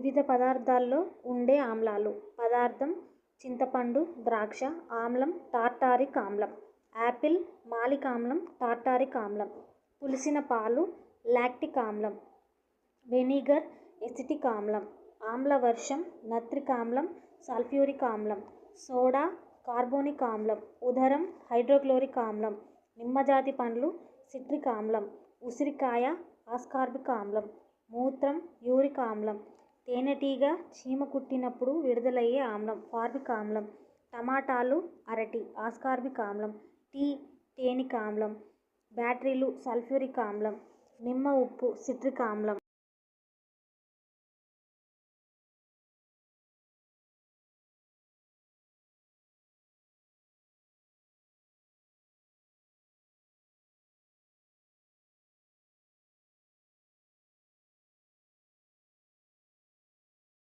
వివిధ పదార్థాల్లో ఉండే ఆమ్లాలు. పదార్థం చింతపండు ద్రాక్ష ఆమ్లం టార్టారిక్ ఆమ్లం. యాపిల్ మాలిక్ ఆమ్లం టార్టారిక్ ఆమ్లం. పులిసిన పాలు లాక్టిక్ ఆమ్లం. వెనిగర్ ఎసిటిక్ ఆమ్లం. ఆమ్ల వర్షం నత్రిక్ ఆమ్లం సల్ఫ్యూరిక్ ఆమ్లం. సోడా కార్బోనిక్ ఆమ్లం. ఉదరం హైడ్రోక్లోరిక్ ఆమ్లం. నిమ్మజాతి పండ్లు సిట్రిక్ ఆమ్లం. ఉసిరికాయ ఆస్కార్బిక్ ఆమ్లం. మూత్రం యూరిక్ ఆమ్లం. తేనెటీగ చీమ కుట్టినప్పుడు విడుదలయ్యే ఆమ్లం ఫార్మిక్ ఆమ్లం టమాటాలు అరటి ఆస్కార్బిక్ ఆమ్లం టీ టేనిక్ ఆమ్లం బ్యాటరీలు సల్ఫ్యూరిక్ ఆమ్లం నిమ్మ ఉప్పు సిట్రిక్ ఆమ్లం.